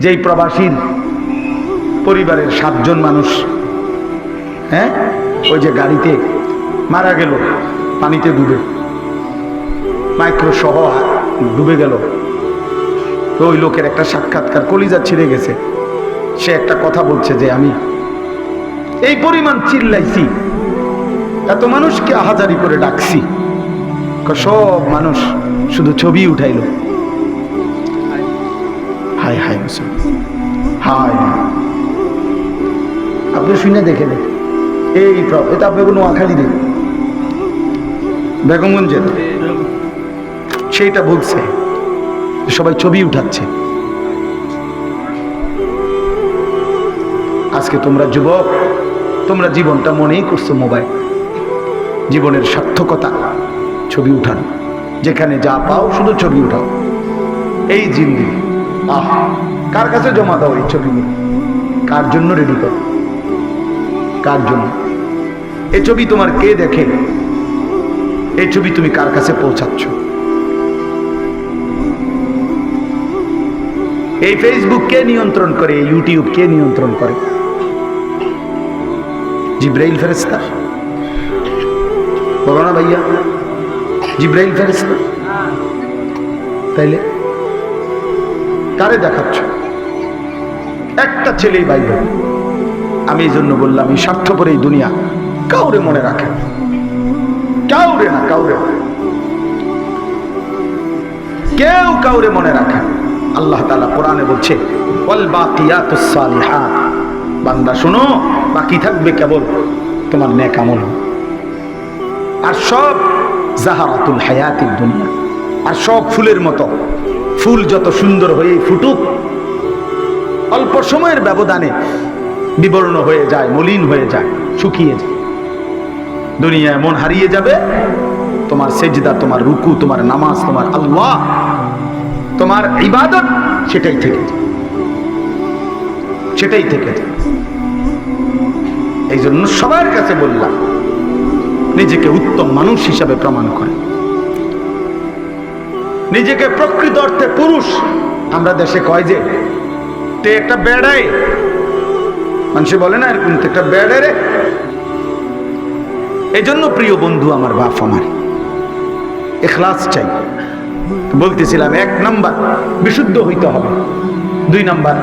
যেই প্রবাসীর পরিবারের সাতজন মানুষ হ্যাঁ? ওই যে গাড়িতে মারা গেল, পানিতে ডুবে। মাইক্রো সহ ডুবে গেল। তো ওই লোকের একটা সাক্ষাৎকার, কলিজা ছিঁড়ে গেছে। সে একটা কথা বলছে যে আমি এই পরিমাণ চিল্লাইছি। এত মানুষকে আহাজারি করে ডাকছি। সব মানুষ শুধু ছবি উঠাইল। মুসলমান হাই আপনি শুনে দেখে নেন। এই এটা আপনি কোনো আখালি দেন বেগমগঞ্জের। সেইটা বলছে। সবাই ছবি উঠাচ্ছে। আজকে তোমরা যুবক, তোমরা জীবনটা মনেই করছ মোবাইল। জীবনের সার্থকতা। ছবি উঠানো। যেখানে যা পাও শুধু ছবি উঠাও। এই জিন্দি আহ! কার কাছে জমা দাও এই ছবিগুলো কার জন্য রেডি করো? কার জন্য? এ ছবি তোমার কে দেখে? এই ছবি তুমি কার কাছে পৌঁছাচ্ছ? এই ফেসবুক কে নিয়ন্ত্রণ করে? ইউটিউব কে নিয়ন্ত্রণ করে? জিব্রাইল ফেরেস্তা বলো না ভাইয়া। জিব্রাইল ফেরেস্তা তাইলে? কারে দেখাচ্ছ? একটা ছেলেই বাইবে আমি এই জন্য বললাম, এই স্বার্থপর এই দুনিয়া কাউরে মনে রাখে কাউরে না, কাউরে কেউ কাউরে মনে রাখে আল্লাহ তালা কোরআনে বলছে বান্দা, শোনো, বাকি থাকবে কেবল তোমার নেক আমল। আর সব জাহারাতুল হায়াতির দুনিয়া, আর সব ফুলের মতো। ফুল যত সুন্দর হয়ে ফুটুক, অল্প সময়ের ব্যবধানে বিবর্ণ হয়ে যায়, মলিন হয়ে যায়, শুকিয়ে যায়। দুনিয়া এমন হারিয়ে যাবে, তোমার সেজদা, তোমার রুকু, তোমার নামাজ, তোমার আল্লাহ, তোমার ইবাদত, সেটাই থেকে সেটাই থেকে এই জন্য সবার কাছে বললাম, নিজেকে উত্তম মানুষ হিসাবে প্রমাণ করে। নিজেকে প্রকৃত অর্থে পুরুষ। আমরা দেশে কয় যে? তে একটা বেড়ায়। মানুষে বলে না এরকম, তো একটা বেড়ে রে। জন্য প্রিয় বন্ধু আমার বাপ আমার, এখলাস চাই। বলতেছিলাম, এক নাম্বার, বিশুদ্ধ হইতে হবে। দুই নাম্বার,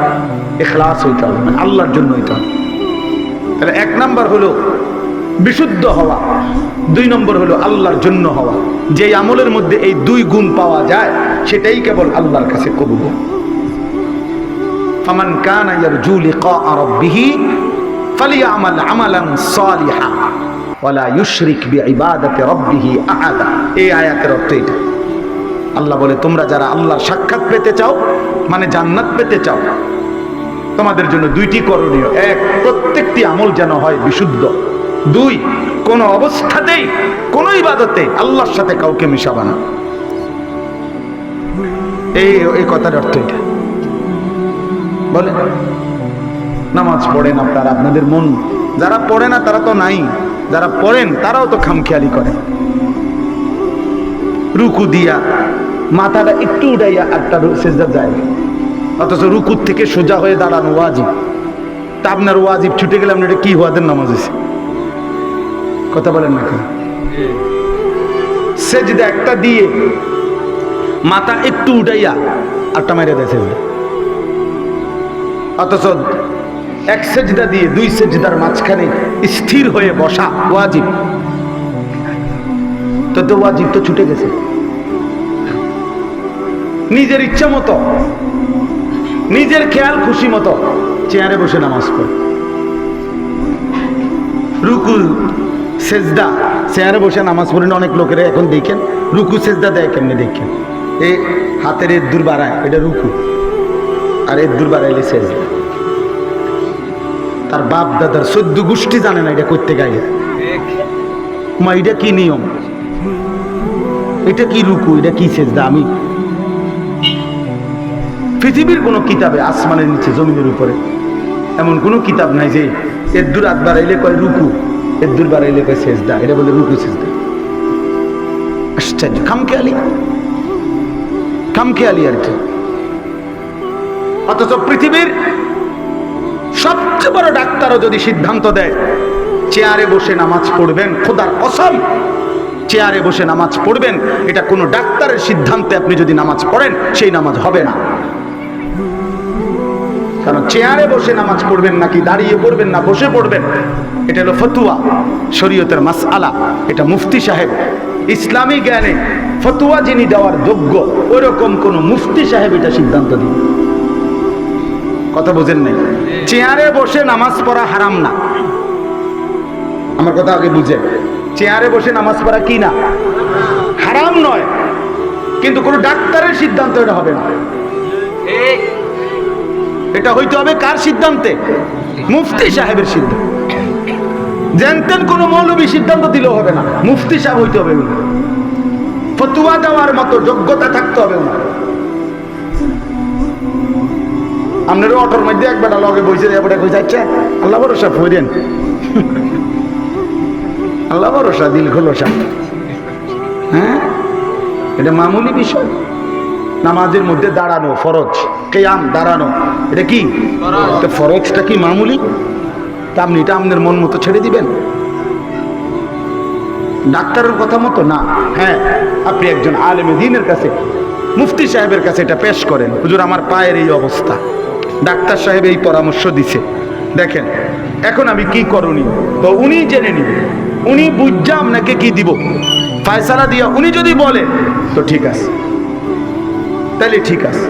এখলাস হইতে হবে মানে আল্লাহর জন্য হইতে হবে। তাহলে এক নাম্বার হলো বিশুদ্ধ হওয়া। দুই নম্বর হলো আল্লাহর জন্য হওয়া। যে আমলের মধ্যে এই দুই গুণ পাওয়া যায়, সেটাই কেবল আল্লাহর কাছে কবুল। ফামান কানা ইয়ারজু লিকা রাব্বিহি ফালিয়ামাল আমালান সালিহা ওয়ালা ইউশরিক বিইবাদাতি রাব্বিহি আহাদা। এই আয়াতের অর্থ এটা। আল্লাহ বলে, তোমরা যারা আল্লাহর সাক্ষাৎ পেতে চাও মানে জান্নাত পেতে চাও, তোমাদের জন্য দুইটি করণীয়। এক, প্রত্যেকটি আমল যেন হয় বিশুদ্ধ। দুই, কোন অবস্থাতেই, কোন ইবাদতে আল্লাহর সাথে কাউকে মিশাবা না। এই এই কথার অর্থ এটা। বলে নামাজ পড়েন আপনারা, আপনাদের মন। যারা পড়ে না, তারা তো নাই। যারা পড়েন, তারাও তো খামখেয়ালি করে রুকু দিয়া, মাথাটা একটু উঠাইয়া একটা সেজদা যায়। অথচ রুকুর থেকে সোজা হয়ে দাঁড়ানো ওয়াজিব। তা আপনার ওয়াজিব ছুটে গেলে আপনার এটা কি ওয়াদের নামাজ হয়েছে কথা বলেন না কেন? সেজদা একটা দিয়ে মাথা একটু উঠাইয়া আটটা দেয় সেজদা। অথচ এক সেজদা দিয়ে দুই সেজদার মাঝখানে স্থির হয়ে বসা ওয়াজিব। তো তো ওয়াজিব তো ছুটে গেছে। নিজের ইচ্ছা মতো, নিজের খেয়াল খুশি মতো চেয়ারে বসে নামাজ পড়ে। রুকু সেজদা। চেয়ারে বসে নামাজ পড়েন অনেক লোকেরা এখন দেখেন। রুকু, সেজদা দেয় কেমনি দেখেন? এই হাতের এর দূর বাড়ায় এটা রুকু। আর এর দূর বাড়াইলে সেজদা। তার বাপ দাদার সদ্য গোষ্ঠী জানে না এটা করতে গাইলে মা, এটা কি নিয়ম? এটা কি রুকু? এটা কি সেজদা? আমি পৃথিবীর কোনো কিতাবে আসমানের নিচে জমিনের উপরে এমন কোনো কিতাব নাই যে এর দূর হাত বাড়াইলে কয় রুকু। অথচ পৃথিবীর সবচেয়ে বড় ডাক্তারও যদি সিদ্ধান্ত দেয়, চেয়ারে বসে নামাজ পড়বেন, খোদার কসম, চেয়ারে বসে নামাজ পড়বেন, এটা কোনো ডাক্তারের সিদ্ধান্তে আপনি যদি নামাজ পড়েন, সেই নামাজ হবে না। কারণ চেয়ারে বসে নামাজ পড়বেন নাকি দাঁড়িয়ে পড়বেন না, বসে পড়বেন? এটা হলো ফতুয়া, শরীয়তের মাসআলা, এটা মুফতি সাহেব। ইসলামী জ্ঞানে ফতুয়া যিনি দেওয়ার যোগ্য ওরকম কোন মুফতি সাহেব এটা সিদ্ধান্ত দিন কথা বোঝেন নাই? চেয়ারে বসে নামাজ পড়া হারাম না। আমার কথা আগে বুঝে। চেয়ারে বসে নামাজ পড়া কি না? হারাম নয়। কিন্তু কোনো ডাক্তারের সিদ্ধান্ত এটা হবে না। এটা হইতে হবে কার সিদ্ধান্তে? মুফতি সাহেবের সিদ্ধান্ত। জানতেন কোন মৌলবী সিদ্ধান্ত দিলেও হবে না। মুফতি সাহেব হইতে হবে। ফতুয়া দেওয়ার মতো যোগ্যতা থাকতে হবে ওনার আপনার অটোর মধ্যে একবার লগে বসে যাবে কইছে আচ্ছা আল্লাহ ভরসা ফইরেন আল্লাহ ভরসা, দিল খোলসা। হ্যাঁ? এটা মামুলি বিষয়। নামাজের মধ্যে দাঁড়ানো ফরজ। কেয়াম, দাঁড়ানো। এটা কি? ফরজটা কি মামুলি? তা আপনি এটা আপনার মন মতো ছেড়ে দিবেন? ডাক্তারের কথা মতো না। হ্যাঁ আপনি একজন আলেমে দিনের কাছে, মুফতি সাহেবের কাছে এটা পেশ করেন। হুজুর, আমার পায়ের এই অবস্থা। ডাক্তার সাহেব এই পরামর্শ দিছে। দেখেন, এখন আমি কি করণীয় তো উনি জেনে নিন, উনি বুঝা আপনাকে কি দিব? ফায়সালা দিয়া উনি যদি বলে, তো ঠিক আছে। তাহলে ঠিক আছে।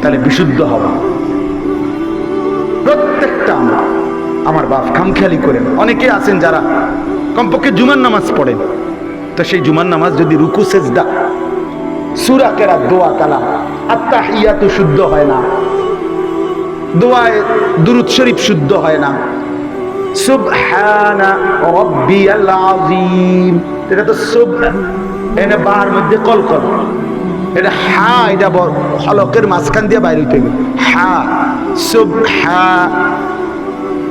তাহলে বিশুদ্ধ হওয়া প্রত্যেকটা আমরা আমার বাপ খামখেয়ালি করেন। অনেকে আছেন যারা কমপক্ষে জুমার নামাজ পড়েন। তো সেই জুমার নামাজ যদি রুকু, সেজদা, সুরা কেরা দোয়া, কালাম আত্মা ইয়া তো শুদ্ধ হয় না, দোয়ায় দুরুদ শরীফ শুদ্ধ হয় না, সুবহানা রব্বিয়াল আযীম, এটা তো সুব এনে বার মধ্যে কল কল এটা হা, এটা বড় হলকের মাঝখান দিয়ে বাইরে উঠে গেল। হা, সুব, হা।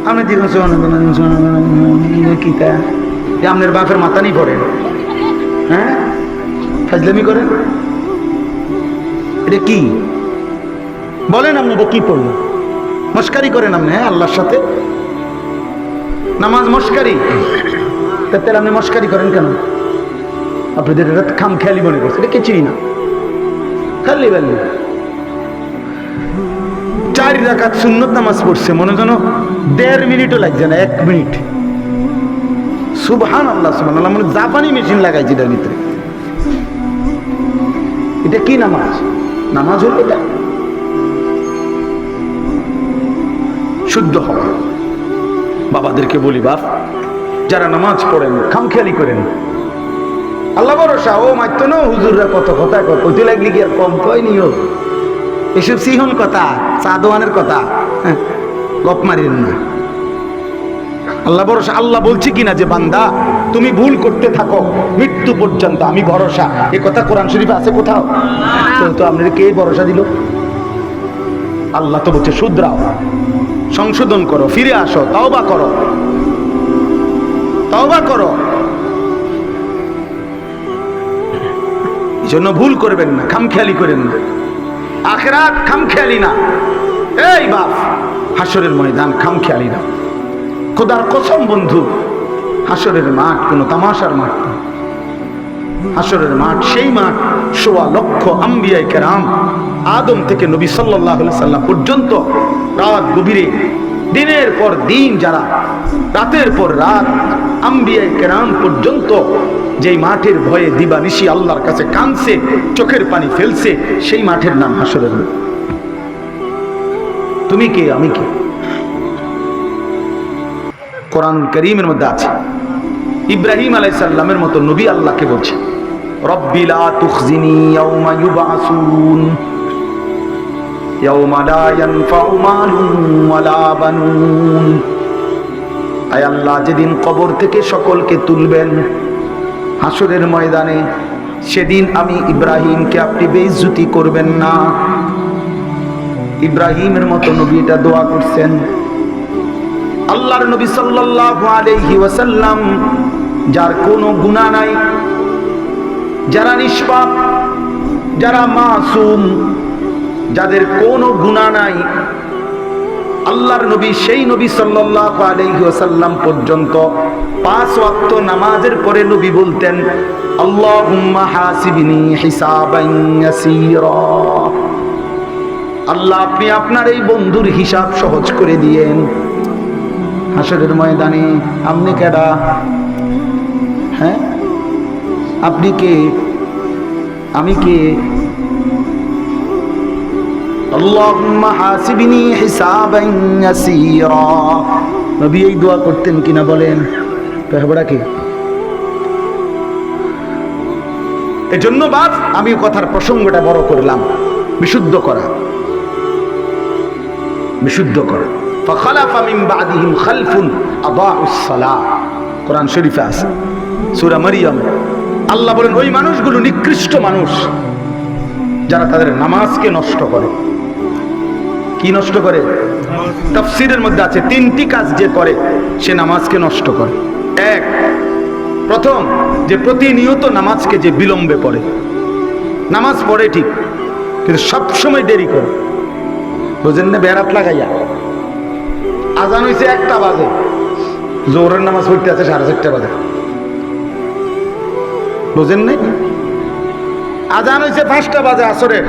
আপনি দিন যে আপনার বাপের মাথা নেই পড়েন। হ্যাঁ? ফাজলামি করেন? এটা কি? বলেন আপনি এটা কি পড়লেন মস্কারি করেন আপনি হ্যাঁ আল্লাহর সাথে। নামাজ মস্কারি? তাহলে আপনি মস্কারি করেন কেন? আপনাদের এটা খাম খেয়ালি মনে করছে, এটা কিছুই না। খালি চার রাকাত সুন্নত নামাজ পড়ছে, মনে দেড় মিনিটও লাগছে না, এক মিনিট। সুবহান আল্লাহ সুবহান আল্লাহ মানে জাপানি মেশিন লাগাইছে এটার ভিতরে। এটা কি নামাজ? নামাজ হলো এটা। শুদ্ধ হওয়া। বাবাদেরকে বলি, বাপ, যারা নামাজ পড়েন, খামখেয়ালি করেন আল্লাহ ভরসা ও মাত্র না হুজুররা কত কথা কইতে লাগলি কি আর কম কয় নিও? এসব সিহন কথা চাদওয়ানের কথা হ্যাঁ, গপ মারিন না। আল্লাহ ভরসা আল্লাহ বলছি কিনা যে বান্দা তুমি ভুল করতে থাকো মৃত্যু পর্যন্ত আমি ভরসা। এ কথা কোরআন শরীফে আছে কোথাও? তো তো আপনার কে ভরসা দিল? আল্লাহ তো বলছে শুধরাও সংশোধন করো ফিরে আসো তওবা করো। তওবা করো। জন্য ভুল করবেন না, খামখেয়ালি করেন না। আখেরাত খামখেয়ালি না। এই বাপ, হাসরের ময়দান খামখেয়ালি না। খোদার কসম বন্ধু, হাসরের মাঠ কোনো তামাশার মাঠ না। হাসরের মাঠ সেই মাঠ, সোয়া লক্ষ আম্বিয়াই কেরাম, আদম থেকে নবী সাল্লাহ সাল্লাম পর্যন্ত রাত গভীরে দিনের পর দিন যারা, রাতের পর রাত পর্যন্ত যেই মাঠের ভয়ে আল্লাহর কাছে চোখের পানি ফেলছে, সেই মাঠের নাম হাসরের তুমি কে? আমি কে? কোরআনুল করিমের মধ্যে আছে। ইব্রাহিম আলাইসাল্লামের মতো নবী আল্লাহকে বলছে, রব্বি লা তুখজিনি ইয়াউমা ইউবাসুন, ইয়াউমা লা ইয়ানফাউ মালুন ওয়ালা বানুন। আয় আল্লাহ যেদিন কবর থেকে সকলকে তুলবেন হাসরের ময়দানে, সেদিন আমি ইব্রাহিমকে আপনি বেইজ্জতি করবেন না। ইব্রাহিমের মতো নবী এটা দোয়া করছেন। আল্লাহর নবী সাল্লাল্লাহু আলাইহি ওয়াসাল্লাম, যার কোনো গুনাহ নাই, যারা নিষ্পাপ, যারা মাসুম, যাদের কোনো গুণা নাই আল্লাহর নবী, সেই নবী সাল্লাল্লাহু পর্যন্ত পাঁচ ওয়াক্ত নামাজের পরে নবী বলতেন আল্লাহ, আপনি আপনার এই বন্ধুর হিসাব সহজ করে দিয়েন। হাসরের ময়দানে আপনি কেডা? হ্যাঁ? আপনি কে? আমি কে? আল্লাহুম্মা হাসিবনি হিসাবান ইয়াসীরা নবী এই দোয়া করতেন কিনা বলেন পেহবড়া কি এজন্য বাদ আমি কথার প্রসঙ্গটা বড় করলাম বিশুদ্ধ করা বিশুদ্ধ করা فخلف من بعدهم خلف اضاعوا الصلاه কোরআন শরীফে আছে সূরা মারিয়াম আল্লাহ বলেন ওই মানুষগুলো নিকৃষ্ট মানুষ যারা তাদের নামাজকে নষ্ট করে কি নষ্ট করে? তাফসিরের মধ্যে আছে, তিনটি কাজ যে করে, সে নামাজকে নষ্ট করে। এক, প্রথম, যে প্রতিনিয়ত নামাজকে যে বিলম্বে পড়ে। নামাজ পড়ে ঠিক, কিন্তু সবসময় দেরি করে। বোঝেন না বেড়াত লাগাইয়া। আজান হয়েছে একটা বাজে। জোরের নামাজ পড়তে আছে সাড়ে চারটা বাজে। বোঝেন নাই? আজান হয়েছে পাঁচটা বাজে আসরের।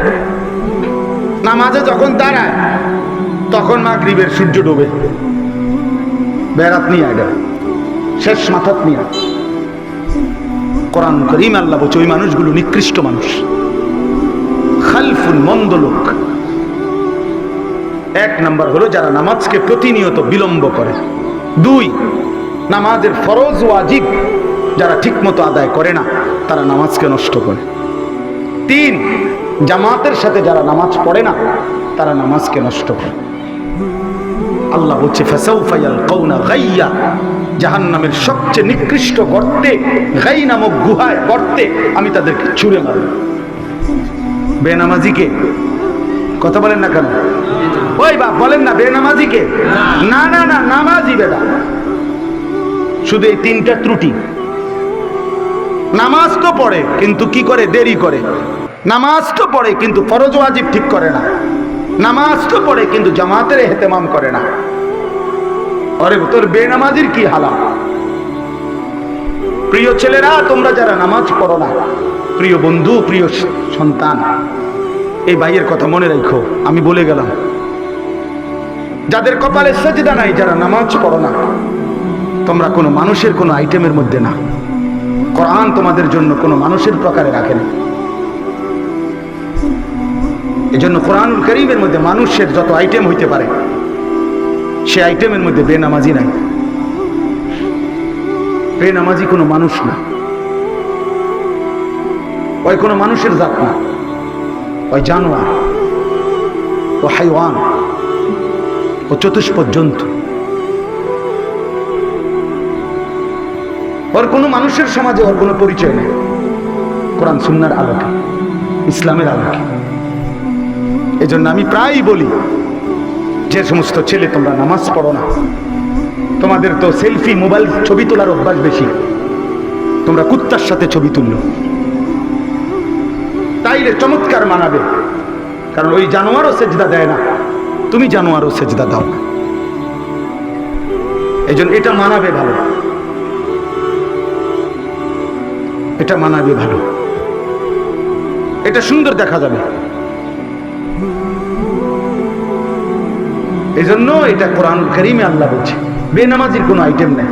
নামাজে যখন দাঁড়ায় তখন মাগরিবের সূর্য ডুবে। বেড়াত নিয়ে আগে শেষ মাথাত নিয়ে কোরআন করিম আল্লাহ বলছে, ওই মানুষগুলো নিকৃষ্ট মানুষ। খালফুল মন্দ লোক। এক নাম্বার হলো যারা নামাজকে প্রতিনিয়ত বিলম্ব করে। দুই, নামাজের ফরজ ও ওয়াজিব যারা ঠিকমতো আদায় করে না, তারা নামাজকে নষ্ট করে। তিন, জামাতের সাথে যারা নামাজ পড়ে না, তারা নামাজকে নষ্ট করে। আল্লাহ বলছে গাইয়া। জাহান্নামের সবচেয়ে নিকৃষ্ট গর্তে গাই নামক গুহায় গর্তে আমি তাদেরকে ছুঁড়ে মারব। বেনামাজিকে? কথা বলেন না কেন? ওই বাপ, বলেন না, বেনামাজিকে? না না না, নামাজি বেটা। শুধু এই তিনটা ত্রুটি। নামাজ তো পড়ে, কিন্তু কি করে? দেরি করে। নামাজ তো পড়ে, কিন্তু ফরজ ওয়াজিব ঠিক করে না। নামাজ তো পড়ে, কিন্তু জামাতের এহতেমাম করে না। আরে, তোর বেনামাজির কি হালা প্রিয় ছেলেরা, তোমরা যারা নামাজ পড়ো না, প্রিয় বন্ধু, প্রিয় সন্তান, এই ভাইয়ের কথা মনে রাখো, আমি বলে গেলাম। যাদের কপালে সেজদা নাই, যারা নামাজ পড়ো না, তোমরা কোনো মানুষের কোনো আইটেমের মধ্যে না। কোরআন তোমাদের জন্য কোনো মানুষের প্রকারে রাখে না। এজন্য কোরআনুল করিমের মধ্যে মানুষের যত আইটেম হইতে পারে, সে আইটেমের মধ্যে বেনামাজি নাই। বেনামাজি কোনো মানুষ না। ওই কোনো মানুষের জাত না। ওই জানোয়ার, ও হাইওয়ান, ও চতুষ্পদ জন্তু ওর কোনো মানুষের সমাজে ওর কোনো পরিচয় নেই। কোরআন সুন্নার আলোকে, ইসলামের আলোকে। এজন্য আমি প্রায়ই বলি, যে সমস্ত ছেলে, তোমরা নামাজ পড়ো না। তোমাদের তো সেলফি, মোবাইল ছবি তোলার অভ্যাস বেশি। তোমরা কুত্তার সাথে ছবি তুললো। তাইলে চমৎকার মানাবে। কারণ ওই জানোয়ারও সেজদা দেয় না। তুমি জানোয়ারও সেজদা দাও না। এই এটা মানাবে ভালো। এটা মানাবে ভালো। এটা সুন্দর দেখা যাবে। এই জন্য এটা কোরআন করিমে আল্লাহ বলছে। বেনামাজির কোনো আইটেম নেই,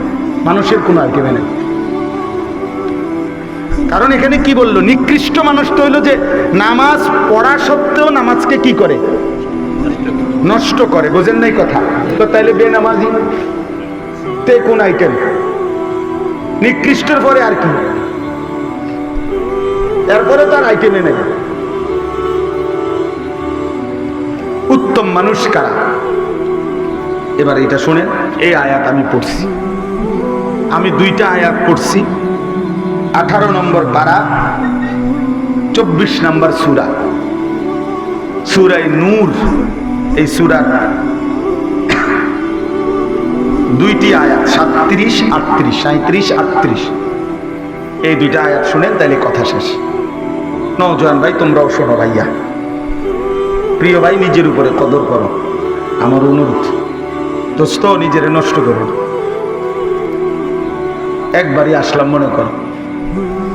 মানুষের কোনো আইটেমে নেই। কারণ এখানে কি বলল? নিকৃষ্ট মানুষ তো হইল যে নামাজ পড়া সত্ত্বেও নামাজকে কি করে? নষ্ট করে, বোঝেন নাই কথা? তো তাইলে বেনামাজি তে কোন আইটেম নিকৃষ্টর পরে আর কি? এরপরে তার আইটেমে নেই। উত্তম মানুষ কারা? এবার এটা শুনেন, এই আয়াত আমি পড়ছি। আমি দুইটা আয়াত পড়ছি। আঠারো নম্বর পারা, চব্বিশ নম্বর সুরা। সুরাই নূর, এই সুরার দুইটি আয়াত, সাতত্রিশ, আটত্রিশ সাঁত্রিশ আটত্রিশ। এই দুইটা আয়াত শুনেন, তাইলে কথা শেষ। নজওয়ান ভাই, তোমরাও শোনো ভাইয়া। প্রিয় ভাই, নিজের উপরে কদর করো। আমার অনুরোধ। দোস্ত নিজের নষ্ট করো। একবারই আসলাম মনে করো।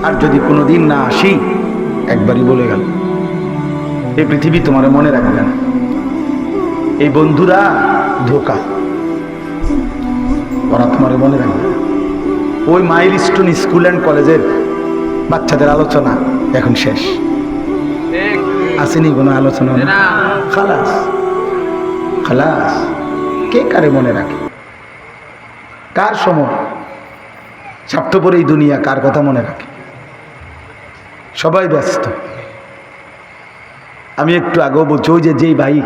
আর যদি কোনো দিন না আসি একবারই বলে গেল। এই পৃথিবী তোমার মনে রাখবে না। এই বন্ধুরা ধোকা। ওরা তোমার মনে রাখবে ওই মাইল স্টোন স্কুল অ্যান্ড কলেজের বাচ্চাদের আলোচনা এখন শেষ। আসেনি কোনো আলোচনা? খালাস। খালাস। কে কারে মনে রাখে? কার সময়? স্বার্থপর এই দুনিয়া কার কথা মনে রাখে? সবাই ব্যস্ত। আমি একটু আগেও বলছি, ওই যে যেই ভাই